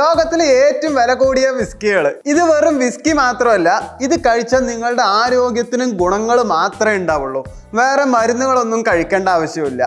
ലോകത്തിലെ ഏറ്റവും വില കൂടിയ വിസ്കികൾ ഇത് വെറും വിസ്കി മാത്രമല്ല ഇത് കഴിച്ചാൽ നിങ്ങളുടെ ആരോഗ്യത്തിനും ഗുണങ്ങൾ മാത്രമേ ഉണ്ടാവുള്ളൂ. വേറെ മരുന്നുകളൊന്നും കഴിക്കേണ്ട ആവശ്യമില്ല.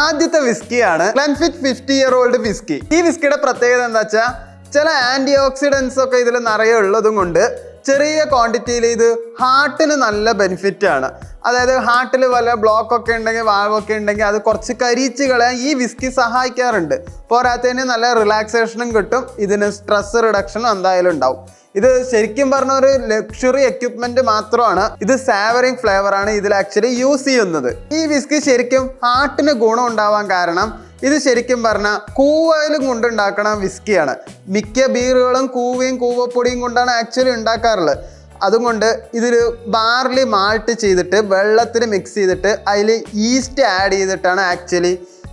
ആദ്യത്തെ വിസ്കിയാണ് Glenfiddich fifty year old whisky ഈ വിസ്കിയുടെ പ്രത്യേകത എന്താ വെച്ചാൽ ചില ആന്റി ഓക്സിഡൻസ് ഒക്കെ ഇതിൽ നിറയെ ഉള്ളതും കൊണ്ട് ചെറിയ ക്വാണ്ടിറ്റിയിൽ ഇത് ഹാർട്ടിന് നല്ല ബെനിഫിറ്റ് ആണ്. അതായത് ഹാർട്ടിൽ വല്ല ബ്ലോക്ക് ഒക്കെ ഉണ്ടെങ്കിൽ വാൾവൊക്കെ ഉണ്ടെങ്കിൽ അത് കുറച്ച് കരിച്ചു കളയാൻ ഈ വിസ്കി സഹായിക്കാറുണ്ട്. പോരാത്തതിന് നല്ല റിലാക്സേഷനും കിട്ടും. ഇതിന് സ്ട്രെസ് റിഡക്ഷനും എന്തായാലും ഉണ്ടാവും. ഇത് ശരിക്കും പറഞ്ഞ ഒരു ലക്ഷറി എക്യുപ്മെന്റ് മാത്രമാണ്. ഇത് സാവറിങ് ഫ്ലേവർ ആണ് ഇതിൽ ആക്ച്വലി യൂസ് ചെയ്യുന്നത്. ഈ വിസ്കി ശരിക്കും ഹാർട്ടിന് ഗുണം ഉണ്ടാവാൻ കാരണം ഇത് ശരിക്കും പറഞ്ഞാൽ കൂവയിലും കൊണ്ടുണ്ടാക്കണ വിസ്കിയാണ്. മിക്ക ബീറുകളും കൂവയും കൂവപ്പൊടിയും കൊണ്ടാണ് ആക്ച്വലി ഉണ്ടാക്കാറുള്ളത്. അതുകൊണ്ട് ഇതിൽ ബാർലി മാൾട്ട് ചെയ്തിട്ട് വെള്ളത്തിൽ മിക്സ് ചെയ്തിട്ട് അതിൽ ഈസ്റ്റ് ആഡ് ചെയ്തിട്ടാണ് ആക്ച്വലി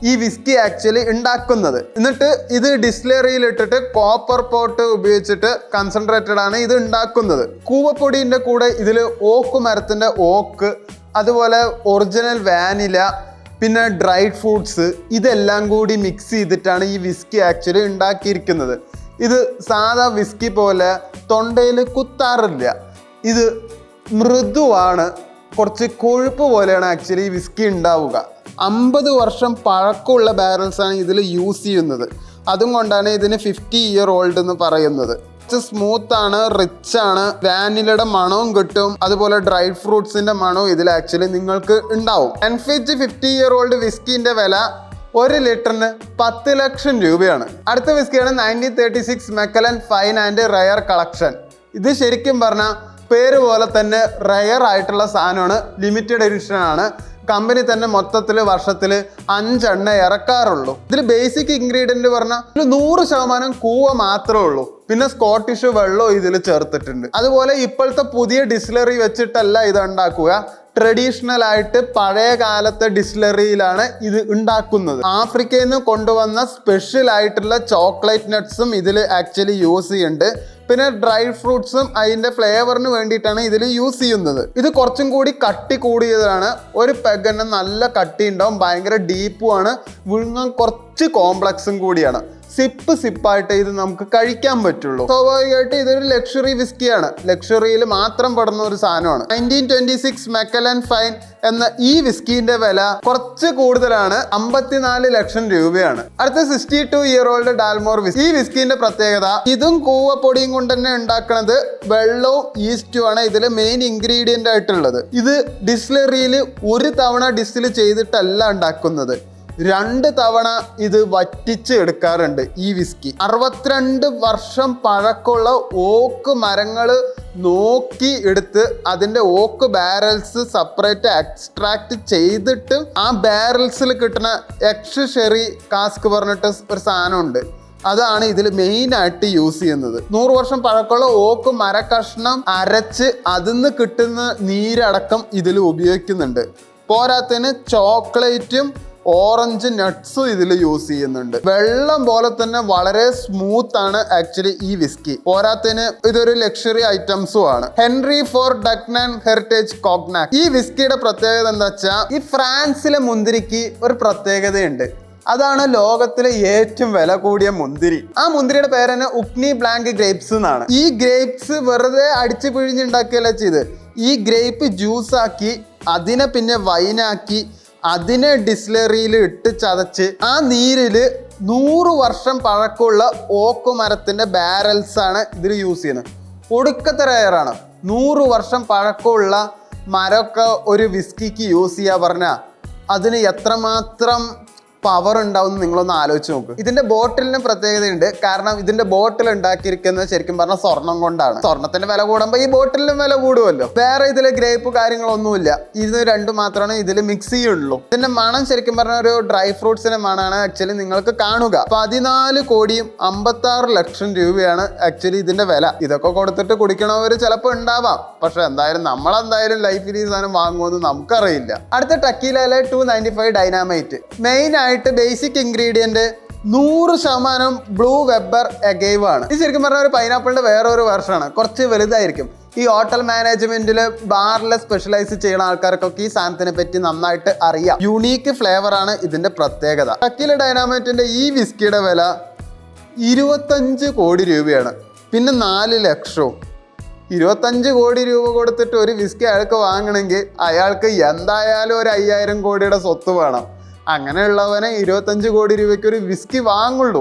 ഈ വിസ്കി ആക്ച്വലി ഉണ്ടാക്കുന്നത്. എന്നിട്ട് ഇത് ഡിസ്ലറിയിൽ ഇട്ടിട്ട് കോപ്പർ പോട്ട് ഉപയോഗിച്ചിട്ട് കൺസെൻട്രേറ്റഡ് ആണ് ഇത് ഉണ്ടാക്കുന്നത്. കൂവപ്പൊടിന്റെ കൂടെ ഇതിൽ ഓക്ക് മരത്തിന്റെ ഓക്ക് അതുപോലെ ഒറിജിനൽ വാനില പിന്നെ ഡ്രൈ ഫ്രൂട്ട്സ് ഇതെല്ലാം കൂടി മിക്സ് ചെയ്തിട്ടാണ് ഈ വിസ്കി ആക്ച്വലി ഉണ്ടാക്കിയിരിക്കുന്നത്. ഇത് സാധാ വിസ്കി പോലെ തൊണ്ടയിൽ കുത്താറില്ല. ഇത് മൃദുവാണ്. കുറച്ച് കൊഴുപ്പ് പോലെയാണ് ആക്ച്വലി വിസ്കി ഉണ്ടാവുക. അമ്പത് വർഷം പഴക്കമുള്ള ബാരൽസാണ് ഇതിൽ യൂസ് ചെയ്യുന്നത്. അതും കൊണ്ടാണ് ഇതിന് ഫിഫ്റ്റി ഇയർ ഓൾഡ് എന്ന് പറയുന്നത്. സ്മൂത്ത് ആണ് റിച്ച് ആണ് വാനിലയുടെ മണവും കിട്ടും. അതുപോലെ ഡ്രൈ ഫ്രൂട്ട്സിന്റെ മണവും ഇതിൽ ആക്ച്വലി നിങ്ങൾക്ക് ഉണ്ടാവും. എൻഫിച്ച് ഫിഫ്റ്റി ഇയർ ഓൾഡ് വിസ്കിന്റെ വില ഒരു ലിറ്ററിന് പത്ത് ലക്ഷം രൂപയാണ്. അടുത്ത വിസ്കിയാണ് nineteen thirty six Macallan fine and rare collection ഇത് ശരിക്കും പറഞ്ഞാൽ പേര് പോലെ തന്നെ റയർ ആയിട്ടുള്ള സാധനമാണ്. ലിമിറ്റഡ് എഡിഷൻ ആണ്. കമ്പനി തന്നെ മൊത്തത്തിൽ വർഷത്തിൽ അഞ്ചെണ്ണ ഇറക്കാറുള്ളൂ. ഇതിൽ ബേസിക് ഇൻഗ്രീഡിയന്റ് പറഞ്ഞാൽ ഒരു നൂറ് ശതമാനം കൂവ മാത്രമേ ഉള്ളൂ. പിന്നെ സ്കോട്ടിഷ് വെള്ളവും ഇതിൽ ചേർത്തിട്ടുണ്ട്. അതുപോലെ ഇപ്പോഴത്തെ പുതിയ ഡിസ്ലറി വെച്ചിട്ടല്ല ഇത് ഉണ്ടാക്കുക. ട്രഡീഷണൽ ആയിട്ട് പഴയ കാലത്തെ ഡിസ്ലറിയിലാണ് ഇത് ഉണ്ടാക്കുന്നത്. ആഫ്രിക്കയിൽ നിന്ന് കൊണ്ടുവന്ന സ്പെഷ്യൽ ആയിട്ടുള്ള ചോക്ലേറ്റ് നട്ട്സും ഇതിൽ ആക്ച്വലി യൂസ് ചെയ്യുന്നുണ്ട്. പിന്നെ ഡ്രൈ ഫ്രൂട്ട്സും അതിന്റെ ഫ്ലേവറിന് വേണ്ടിയിട്ടാണ് ഇതിൽ യൂസ് ചെയ്യുന്നത്. ഇത് കുറച്ചും കൂടി കട്ടി കൂടിയതാണ് ഒരു പെഗന് നല്ല കട്ടി ഉണ്ടാവും ഭയങ്കര ഡീപ്പുമാണ് വിഴുങ്ങാൻ കുറച്ച് കോംപ്ലക്സും കൂടിയാണ്. സിപ്പ് സിപ്പായിട്ട് ഇത് നമുക്ക് കഴിക്കാൻ പറ്റുള്ളൂ. സ്വാഭാവികമായിട്ട് ഇതൊരു ലക്ഷറി വിസ്കിയാണ് ലക്ഷറിയിൽ മാത്രം പെടുന്ന ഒരു സാധനമാണ്. Nineteen twenty six Macallan fine എന്ന ഈ വിസ്കിന്റെ വില കുറച്ച് കൂടുതലാണ്. അമ്പത്തിനാല് ലക്ഷം രൂപയാണ്. അടുത്ത sixty two year old Dalmore whisky ഈ വിസ്കിന്റെ പ്രത്യേകത ഇതും കൂവപ്പൊടിയും കൊണ്ട് തന്നെ ഉണ്ടാക്കുന്നത് വെള്ളവും ഈസ്റ്റും ആണ് ഇതിൽ മെയിൻ ഇൻഗ്രീഡിയന്റ് ആയിട്ടുള്ളത്. ഇത് ഡിസ്ലറിയിൽ ഒരു തവണ ഡിസ്റ്റിൽ ചെയ്തിട്ടല്ല ഉണ്ടാക്കുന്നത്. രണ്ട് തവണ ഇത് വറ്റിച്ച് എടുക്കാറുണ്ട് ഈ വിസ്കി അറുപത്തിരണ്ട് വർഷം പഴക്കമുള്ള ഓക്ക് മരങ്ങൾ നോക്കി എടുത്ത് അതിന്റെ ഓക്ക് ബാരൽസ് സെപ്പറേറ്റ് എക്സ്ട്രാക്ട് ചെയ്തിട്ട് ആ ബാരൽസിൽ കിട്ടുന്ന എക്സ് ഷെറി കാസ്ക് പറഞ്ഞിട്ട് ഒരു സാധനമുണ്ട്. അതാണ് ഇതിൽ മെയിൻ ആയിട്ട് യൂസ് ചെയ്യുന്നത്. നൂറ് വർഷം പഴക്കമുള്ള ഓക്ക് മരക്കഷ്ണം അരച്ച് അതിന്ന് കിട്ടുന്ന നീരടക്കം ഇതിൽ ഉപയോഗിക്കുന്നുണ്ട്. പോരാത്തതിന് ചോക്ലേറ്റും ഓറഞ്ച് നട്ട്സും ഇതിൽ യൂസ് ചെയ്യുന്നുണ്ട്. വെള്ളം പോലെ തന്നെ വളരെ സ്മൂത്ത് ആണ് ആക്ച്വലി ഈ വിസ്കി പോരാത്തിന് ഇതൊരു ലക്ഷറി ഐറ്റംസും ആണ്. Henri four Dudognon Heritage cognac ഈ വിസ്കിയുടെ പ്രത്യേകത എന്താ വെച്ചാൽ ഈ ഫ്രാൻസിലെ മുന്തിരിക്ക് ഒരു പ്രത്യേകതയുണ്ട്. അതാണ് ലോകത്തിലെ ഏറ്റവും വില കൂടിയ മുന്തിരി. ആ മുന്തിരിയുടെ പേര് തന്നെ ഉക്നി ബ്ലാങ്ക് ഗ്രേപ്സ് എന്നാണ്. ഈ ഗ്രേപ്സ് വെറുതെ അടിച്ചു പിഴിഞ്ഞുണ്ടാക്കിയല്ല ചെയ്ത് ഈ ഗ്രേപ്പ് ജ്യൂസ് ആക്കി അതിനെ പിന്നെ വൈനാക്കി അതിനെ ഡിസ്ലറിയിൽ ഇട്ട് ചതച്ച് ആ നീരിൽ നൂറ് വർഷം പഴക്കമുള്ള ഓക്ക് മരത്തിന്റെ ബാരൽസ് ആണ് ഇതിൽ യൂസ് ചെയ്യുന്നത്. ഒടുക്കത്തെ റയറാണ് നൂറ് വർഷം പഴക്കമുള്ള മരമൊക്കെ ഒരു വിസ്കിക്ക് യൂസ് ചെയ്യുക പറഞ്ഞാൽ അതിന് എത്രമാത്രം പവർ ഉണ്ടാവും നിങ്ങളൊന്ന് ആലോചിച്ച് നോക്ക്. ഇതിന്റെ ബോട്ടിലിന് പ്രത്യേകതയുണ്ട്. കാരണം ഇതിന്റെ ബോട്ടിൽ ഉണ്ടാക്കിയിരിക്കുന്നത് ശരിക്കും പറഞ്ഞാൽ സ്വർണം കൊണ്ടാണ്. സ്വർണത്തിന്റെ വില കൂടുമ്പോൾ ഈ ബോട്ടിലിനും വില കൂടുമല്ലോ വേറെ ഇതിൽ ഗ്രേപ്പ് കാര്യങ്ങളൊന്നുമില്ല. ഇത് രണ്ടും മാത്രമാണ് ഇതിൽ മിക്സ് ചെയ്യുള്ളൂ. ഇതിന്റെ മണം ശരിക്കും പറഞ്ഞ ഒരു ഡ്രൈ ഫ്രൂട്ട്സിന്റെ മണമാണ് ആക്ച്വലി നിങ്ങൾക്ക് കാണുക. പതിനാല് കോടിയും അമ്പത്തി ആറ് ലക്ഷം രൂപയാണ് ആക്ച്വലി ഇതിന്റെ വില. ഇതൊക്കെ കൊടുത്തിട്ട് കുടിക്കണവർ ചിലപ്പോൾ ഉണ്ടാവാം. പക്ഷെ എന്തായാലും നമ്മൾ എന്തായാലും ലൈഫിൽ ഈ സാധനം വാങ്ങുമെന്ന് നമുക്കറിയില്ല. അടുത്ത ടക്കീലയിലെ two ninety five dynamite main ആയിട്ട് ബേസിക് ഇൻഗ്രീഡിയന്റ് നൂറ് ശതമാനം ബ്ലൂ വെബർ എഗൈവ് ആണ്. ഇത് ശരിക്കും പറഞ്ഞാൽ ഒരു പൈനാപ്പിളിന്റെ വേറെ ഒരു വെർഷനാണ് കുറച്ച് വലുതായിരിക്കും. ഈ ഹോട്ടൽ മാനേജ്മെന്റിൽ ബാറിൽ സ്പെഷ്യലൈസ് ചെയ്യുന്ന ആൾക്കാർക്കൊക്കെ ഈ സാധനത്തിനെ പറ്റി നന്നായിട്ട് അറിയാം. യുണീക്ക് ഫ്ലേവർ ആണ് ഇതിന്റെ പ്രത്യേകത. ടക്കിലെ ഡൈനാമൈറ്റിന്റെ ഈ വിസ്കിയുടെ വില ഇരുപത്തഞ്ച് കോടി രൂപയാണ്. പിന്നെ നാല് ലക്ഷവും. ഇരുപത്തഞ്ച് കോടി രൂപ കൊടുത്തിട്ട് ഒരു വിസ്കി അയാൾക്ക് വാങ്ങണമെങ്കിൽ അയാൾക്ക് എന്തായാലും ഒരു അയ്യായിരം കോടിയുടെ സ്വത്ത് വേണം. അങ്ങനെയുള്ളവനെ ഇരുപത്തഞ്ച് കോടി രൂപയ്ക്ക് ഒരു വിസ്കി വാങ്ങുള്ളൂ.